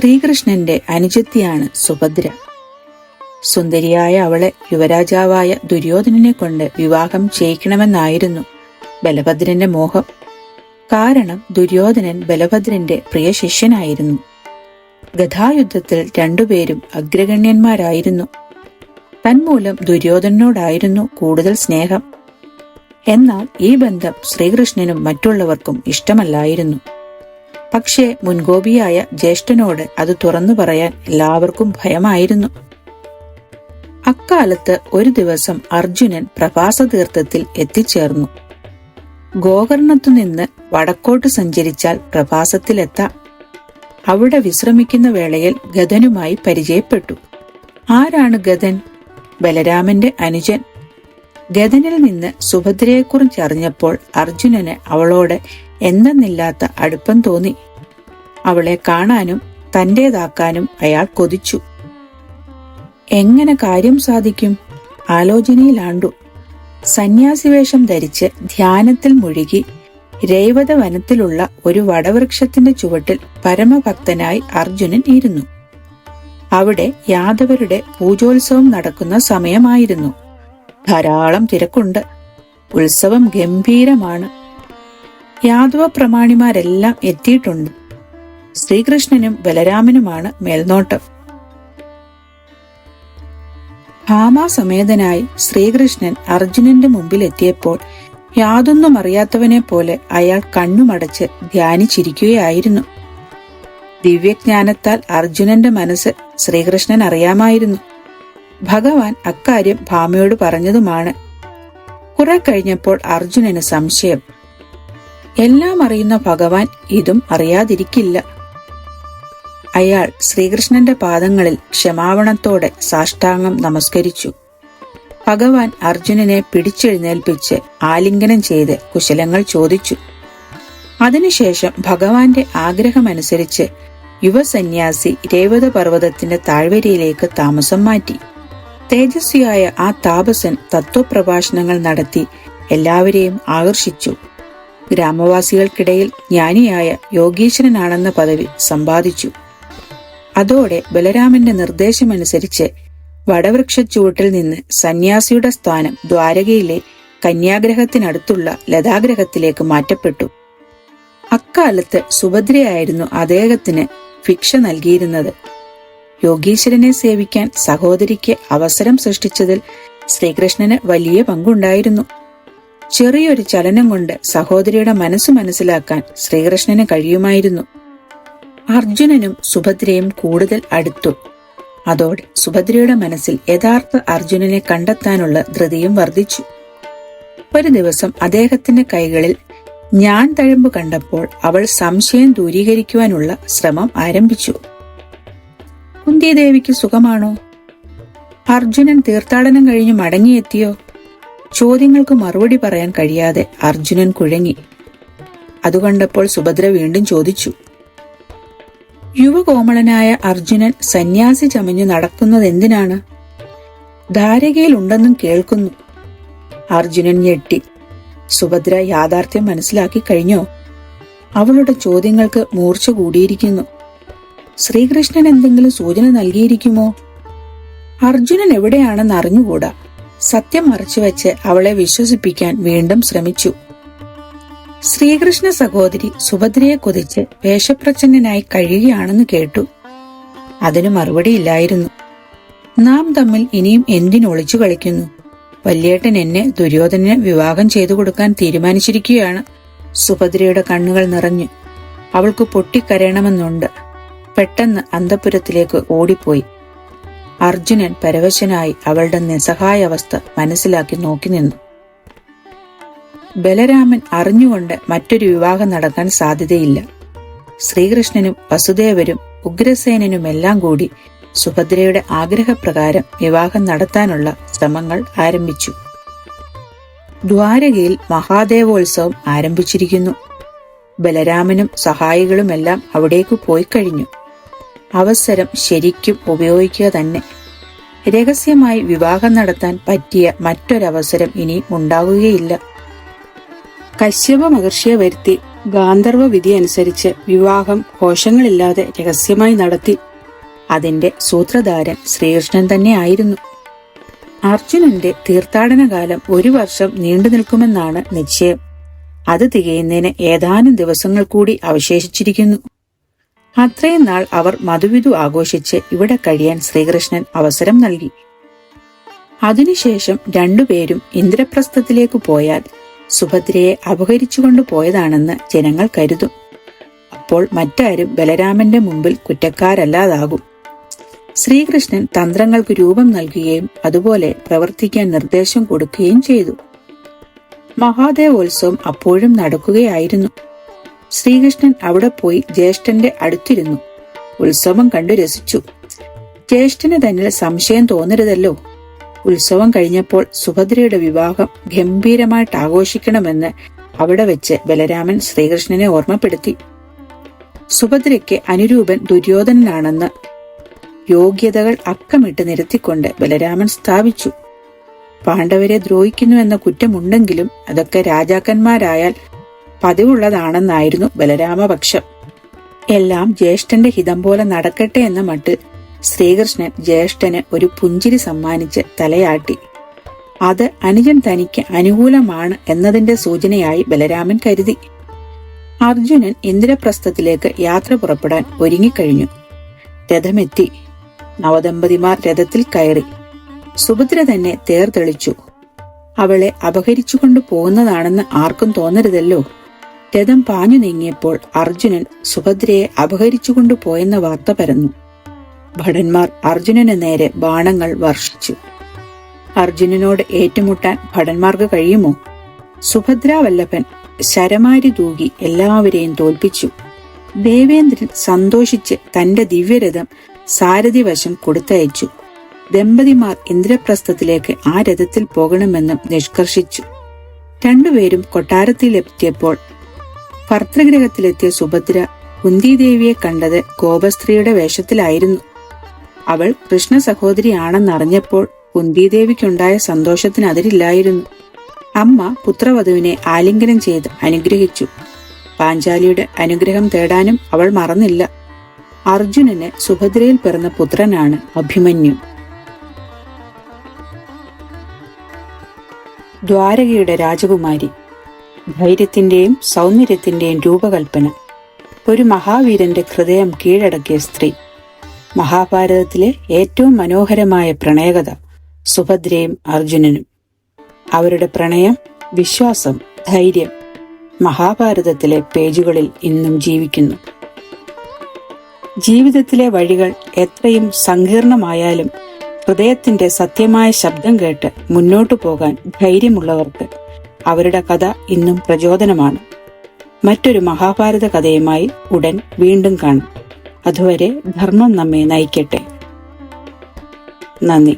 ശ്രീകൃഷ്ണന്റെ അനുജത്തിയാണ് സുഭദ്ര. സുന്ദരിയായ അവളെ യുവരാജാവായ ദുര്യോധനനെ കൊണ്ട് വിവാഹം ചെയ്യിക്കണമെന്നായിരുന്നു ബലഭദ്രന്റെ മോഹം. കാരണം ദുര്യോധനൻ ബലഭദ്രന്റെ പ്രിയ ശിഷ്യനായിരുന്നു. ഗഥായുദ്ധത്തിൽ രണ്ടുപേരും അഗ്രഗണ്യന്മാരായിരുന്നു. തന്മൂലം ദുര്യോധനോടായിരുന്നു കൂടുതൽ സ്നേഹം. എന്നാൽ ഈ ബന്ധം ശ്രീകൃഷ്ണനും മറ്റുള്ളവർക്കും ഇഷ്ടമല്ലായിരുന്നു. പക്ഷേ മുൻകോപിയായ ജ്യേഷ്ഠനോട് അത് തുറന്നു പറയാൻ എല്ലാവർക്കും ഭയമായിരുന്നു. അക്കാലത്ത് ഒരു ദിവസം അർജുനൻ പ്രഭാസതീർത്ഥത്തിൽ എത്തിച്ചേർന്നു. ഗോകർണത്തു നിന്ന് വടക്കോട്ട് സഞ്ചരിച്ചാൽ പ്രഭാസത്തിലെത്താം. അവിടെ വിശ്രമിക്കുന്ന വേളയിൽ ഗതനുമായി പരിചയപ്പെട്ടു. ആരാണ് ഗതൻ ബലരാമന്റെ അനുജൻ. ഗതനിൽ നിന്ന് സുഭദ്രയെക്കുറിച്ച് അറിഞ്ഞപ്പോൾ അർജുനന് അവളോട് എന്തെന്നില്ലാത്ത അടുപ്പം തോന്നി. അവളെ കാണാനും തന്റേതാക്കാനും അയാൾ കൊതിച്ചു. എങ്ങനെ കാര്യം സാധിക്കും? ആലോചനയിലാണ്ടു സന്യാസിവേഷം ധരിച്ച് ധ്യാനത്തിൽ മുഴുകി രേവത വനത്തിലുള്ള ഒരു വടവൃക്ഷത്തിന്റെ ചുവട്ടിൽ പരമഭക്തനായി അർജുനൻ ഇരുന്നു. അവിടെ യാദവരുടെ പൂജോത്സവം നടക്കുന്ന സമയമായിരുന്നു. ധാരാളം തിരക്കുണ്ട്. ഉത്സവം ഗംഭീരമാണ്. യാദവ പ്രമാണിമാരെല്ലാം എത്തിയിട്ടുണ്ട്. ശ്രീകൃഷ്ണനും ബലരാമനുമാണ് മേൽനോട്ടം. ഭാമാസമേതനായി ശ്രീകൃഷ്ണൻ അർജുനന്റെ മുമ്പിൽ എത്തിയപ്പോൾ യാതൊന്നും അറിയാത്തവനെ പോലെ അയാൾ കണ്ണുമടച്ച് ധ്യാനിച്ചിരിക്കുകയായിരുന്നു. ദിവ്യജ്ഞാനത്താൽ അർജുനന്റെ മനസ്സ് ശ്രീകൃഷ്ണൻ അറിയാമായിരുന്നു. ഭഗവാൻ അക്കാര്യം ഭാമയോട് പറഞ്ഞതുമാണ്. കുറെ കഴിഞ്ഞപ്പോൾ അർജുനന് സംശയം. എല്ലാം അറിയുന്ന ഭഗവാൻ ഇതും അറിയാതിരിക്കില്ല. അയാൾ ശ്രീകൃഷ്ണന്റെ പാദങ്ങളിൽ ക്ഷമാവണത്തോടെ സാഷ്ടാംഗം നമസ്കരിച്ചു. ഭഗവാൻ അർജുനനെ പിടിച്ചെഴുന്നേൽപ്പിച്ച് ആലിംഗനം ചെയ്ത് കുശലങ്ങൾ ചോദിച്ചു. അതിനുശേഷം ഭഗവാന്റെ ആഗ്രഹമനുസരിച്ച് യുവസന്യാസി രേവത പർവതത്തിന്റെ താഴ്വരയിലേക്ക് താമസം മാറ്റി. തേജസ്വിയായ ആ താപസൻ തത്വപ്രഭാഷണങ്ങൾ നടത്തി എല്ലാവരെയും ആകർഷിച്ചു. ഗ്രാമവാസികൾക്കിടയിൽ ജ്ഞാനിയായ യോഗീശ്വരനാണെന്ന പദവി സമ്പാദിച്ചു. അതോടെ ബലരാമന്റെ നിർദ്ദേശമനുസരിച്ച് വടവൃക്ഷച്ചുവട്ടിൽ നിന്ന് സന്യാസിയുടെ സ്ഥാനം ദ്വാരകയിലെ കന്യാഗ്രഹത്തിനടുത്തുള്ള ലതാഗ്രഹത്തിലേക്ക് മാറ്റപ്പെട്ടു. അക്കാലത്ത് സുഭദ്രയായിരുന്നു അദ്ദേഹത്തിന് ഭിക്ഷ നൽകിയിരുന്നത്. യോഗീശ്വരനെ സേവിക്കാൻ സഹോദരിക്ക് അവസരം സൃഷ്ടിച്ചതിൽ ശ്രീകൃഷ്ണന് വലിയ പങ്കുണ്ടായിരുന്നു. ചെറിയൊരു ചലനം കൊണ്ട് സഹോദരിയുടെ മനസ്സ് മനസ്സിലാക്കാൻ ശ്രീകൃഷ്ണന് കഴിയുമായിരുന്നു. അർജുനനും സുഭദ്രയും കൂടുതൽ അടുത്തു. അതോടെ സുഭദ്രയുടെ മനസ്സിൽ യഥാർത്ഥ അർജുനനെ കണ്ടെത്താനുള്ള ധൃതിയും വർദ്ധിച്ചു. ഒരു ദിവസം അദ്ദേഹത്തിന്റെ കൈകളിൽ ഞാൻ തഴമ്പ് കണ്ടപ്പോൾ അവൾ സംശയം ദൂരീകരിക്കുവാനുള്ള ശ്രമം ആരംഭിച്ചു. കുന്തിദേവിക്ക് സുഖമാണോ? അർജുനൻ തീർത്ഥാടനം കഴിഞ്ഞു മടങ്ങിയെത്തിയോ? ചോദ്യങ്ങൾക്ക് മറുപടി പറയാൻ കഴിയാതെ അർജുനൻ കുഴങ്ങി. അതുകണ്ടപ്പോൾ സുഭദ്ര വീണ്ടും ചോദിച്ചു. യുവകോമളനായ അർജുനൻ സന്യാസി ചമഞ്ഞു നടക്കുന്നത് എന്തിനാണ് ധാരകയിലുണ്ടെന്നും കേൾക്കുന്നു. അർജുനൻ ഞെട്ടി. സുഭദ്ര യാഥാർത്ഥ്യം മനസ്സിലാക്കി കഴിഞ്ഞോ? അവളുടെ ചോദ്യങ്ങൾക്ക് മൂർച്ച കൂടിയിരിക്കുന്നു. ശ്രീകൃഷ്ണൻ എന്തെങ്കിലും സൂചന നൽകിയിരിക്കുമോ? അർജുനൻ എവിടെയാണെന്ന് അറിഞ്ഞുകൂടാ. സത്യം മറച്ചുവെച്ച് അവളെ വിശ്വസിപ്പിക്കാൻ വീണ്ടും ശ്രമിച്ചു. ശ്രീകൃഷ്ണ സഹോദരി സുഭദ്രയെ കൊതിച്ച് വേഷപ്രച്ഛന്നനായി കഴിയുകയാണെന്ന് കേട്ടു. അതിന് മറുപടിയില്ലായിരുന്നു നാം തമ്മിൽ ഇനിയും എന്തിനൊളിച്ചു കളിക്കുന്നു? വല്യേട്ടൻ എന്നെ ദുര്യോധനന് വിവാഹം ചെയ്തു കൊടുക്കാൻ തീരുമാനിച്ചിരിക്കുകയാണ്. സുഭദ്രയുടെ കണ്ണുകൾ നിറഞ്ഞു അവൾക്ക് പൊട്ടിക്കരയണമെന്നുണ്ട്. പെട്ടെന്ന് അന്തപുരത്തിലേക്ക് ഓടിപ്പോയി. അർജുനൻ പരവശനായി അവളുടെ നിസ്സഹായ അവസ്ഥ മനസ്സിലാക്കി നോക്കി നിന്നു. ബലരാമൻ അറിഞ്ഞുകൊണ്ട് മറ്റൊരു വിവാഹം നടക്കാൻ സാധ്യതയില്ല. ശ്രീകൃഷ്ണനും വസുദേവരും ഉഗ്രസേനനുമെല്ലാം കൂടി സുഭദ്രയുടെ ആഗ്രഹപ്രകാരം വിവാഹം നടത്താനുള്ള ശ്രമങ്ങൾ ആരംഭിച്ചു. ദ്വാരകയിൽ മഹാദേവോത്സവം ആരംഭിച്ചിരിക്കുന്നു. ബലരാമനും സഹായികളുമെല്ലാം അവിടേക്ക് പോയി കഴിഞ്ഞു അവസരം ശരിക്കും ഉപയോഗിക്കുക തന്നെ. രഹസ്യമായി വിവാഹം നടത്താൻ പറ്റിയ മറ്റൊരവസരം ഇനി ഉണ്ടാകുകയില്ല കശ്യപ മഹർഷിയെ വരുത്തി ഗാന്ധർവ വിധി അനുസരിച്ച് വിവാഹം കോശങ്ങളില്ലാതെ രഹസ്യമായി നടത്തി. അതിന്റെ സൂത്രധാരൻ ശ്രീകൃഷ്ണൻ തന്നെ ആയിരുന്നു. അർജുനന്റെ തീർത്ഥാടന കാലം ഒരു വർഷം നീണ്ടു നിൽക്കുമെന്നാണ് നിശ്ചയം. അത് തികയുന്നതിന് ഏതാനും ദിവസങ്ങൾ കൂടി അവശേഷിച്ചിരിക്കുന്നു. അത്രയും നാൾ അവർ മധുവിധു ആഘോഷിച്ച് ഇവിടെ കഴിയാൻ ശ്രീകൃഷ്ണൻ അവസരം നൽകി. അതിനുശേഷം രണ്ടുപേരും ഇന്ദ്രപ്രസ്ഥത്തിലേക്ക് പോയാൽ സുഭദ്രയെ അപഹരിച്ചുകൊണ്ടു പോയതാണെന്ന് ജനങ്ങൾ കരുതും. അപ്പോൾ മറ്റാരും ബലരാമന്റെ മുമ്പിൽ കുറ്റക്കാരല്ലാതാകും. ശ്രീകൃഷ്ണൻ തന്ത്രങ്ങൾക്ക് രൂപം നൽകുകയും അതുപോലെ പ്രവർത്തിക്കാൻ നിർദ്ദേശം കൊടുക്കുകയും ചെയ്തു. മഹാദേവോത്സവം അപ്പോഴും നടക്കുകയായിരുന്നു. ശ്രീകൃഷ്ണൻ അവിടെ പോയി ജ്യേഷ്ഠന്റെ അടുത്തിരുന്നു. ഉത്സവം കണ്ടു രസിച്ചു. ജ്യേഷ്ഠന് തന്നിൽ സംശയം തോന്നരുതല്ലോ. ഉത്സവം കഴിഞ്ഞപ്പോൾ സുഭദ്രയുടെ വിവാഹം ഗംഭീരമായിട്ട് ആഘോഷിക്കണമെന്ന് അവിടെ വെച്ച് ബലരാമൻ ശ്രീകൃഷ്ണനെ ഓർമ്മപ്പെടുത്തി. സുഭദ്രയ്ക്ക് അനുരൂപൻ ദുര്യോധനനാണെന്ന് യോഗ്യതകൾ അക്കമിട്ട് നിരത്തിക്കൊണ്ട് ബലരാമൻ സ്ഥാപിച്ചു. പാണ്ഡവരെ ദ്രോഹിക്കുന്നു എന്ന കുറ്റമുണ്ടെങ്കിലും അതൊക്കെ രാജാക്കന്മാരായാൽ പതിവുള്ളതാണെന്നായിരുന്നു ബലരാമപക്ഷം. എല്ലാം ജ്യേഷ്ഠന്റെ ഹിതം പോലെ നടക്കട്ടെ എന്ന മട്ടിൽ ശ്രീകൃഷ്ണൻ ജ്യേഷ്ഠന് ഒരു പുഞ്ചിരി സമ്മാനിച്ച് തലയാട്ടി. അത് അനുജൻ തനിക്ക് അനുകൂലമാണ് എന്നതിന്റെ സൂചനയായി ബലരാമൻ കരുതി. അർജുനൻ ഇന്ദ്രപ്രസ്ഥത്തിലേക്ക് യാത്ര പുറപ്പെടാൻ ഒരുങ്ങിക്കഴിഞ്ഞു. രഥമെത്തി. നവദമ്പതിമാർ രഥത്തിൽ കയറി. സുഭദ്ര തന്നെ തേർതെളിച്ചു അവളെ അപഹരിച്ചുകൊണ്ട് പോകുന്നതാണെന്ന് ആർക്കും തോന്നരുതല്ലോ. രഥം പാഞ്ഞു നീങ്ങിയപ്പോൾ അർജുനൻ സുഭദ്രയെ അപഹരിച്ചുകൊണ്ടു പോയെന്ന വാർത്ത പരന്നു. ഭടന്മാർ അർജുനന് നേരെ ബാണങ്ങൾ വർഷിച്ചു. അർജുനനോട് ഏറ്റുമുട്ടാൻ ഭടന്മാർക്ക് കഴിയുമോ? സുഭദ്രാവല്ലഭൻ ശരമാരി തൂകി എല്ലാവരെയും തോൽപ്പിച്ചു. ദേവേന്ദ്രൻ സന്തോഷിച്ച് തന്റെ ദിവ്യരഥം സാരഥി വശം കൊടുത്തയച്ചു. ദമ്പതിമാർ ഇന്ദ്രപ്രസ്ഥത്തിലേക്ക് ആ രഥത്തിൽ പോകണമെന്നും നിഷ്കർഷിച്ചു. രണ്ടുപേരും കൊട്ടാരത്തിലെത്തിയപ്പോൾ ഭർത്തൃഗ്രഹത്തിലെത്തിയ സുഭദ്ര കുന്തിദേവിയെ കണ്ടത് ഗോപസ്ത്രീയുടെ വേഷത്തിലായിരുന്നു. അവൾ കൃഷ്ണ സഹോദരിയാണെന്നറിഞ്ഞപ്പോൾ കുന്തിദേവിക്കുണ്ടായ സന്തോഷത്തിന് അതിരില്ലായിരുന്നു അമ്മ പുത്രവധുവിനെ ആലിംഗനം ചെയ്ത് അനുഗ്രഹിച്ചു. പാഞ്ചാലിയുടെ അനുഗ്രഹം തേടാനും അവൾ മറന്നില്ല. അർജുനന് സുഭദ്രയിൽ പിറന്ന പുത്രനാണ് അഭിമന്യു. ദ്വാരകയുടെ രാജകുമാരി ധൈര്യത്തിന്റെയും സൗന്ദര്യത്തിന്റെയും രൂപകൽപ്പന. ഒരു മഹാവീരന്റെ ഹൃദയം കീഴടക്കിയ സ്ത്രീ. മഹാഭാരതത്തിലെ ഏറ്റവും മനോഹരമായ പ്രണയകഥ സുഭദ്രയും അർജുനനും. അവരുടെ പ്രണയം വിശ്വാസം ധൈര്യം മഹാഭാരതത്തിലെ പേജുകളിൽ ഇന്നും ജീവിക്കുന്നു. ജീവിതത്തിലെ വഴികൾ എത്രയും സങ്കീർണമായാലും ഹൃദയത്തിന്റെ സത്യമായ ശബ്ദം കേട്ട് മുന്നോട്ടു പോകാൻ ധൈര്യമുള്ളവർക്ക് അവരുടെ കഥ ഇന്നും പ്രചോദനമാണ്. മറ്റൊരു മഹാഭാരത കഥയുമായി ഉടൻ വീണ്ടും കാണും. അതുവരെ ധർമ്മം നമ്മെ നയിക്കട്ടെ. നന്ദി.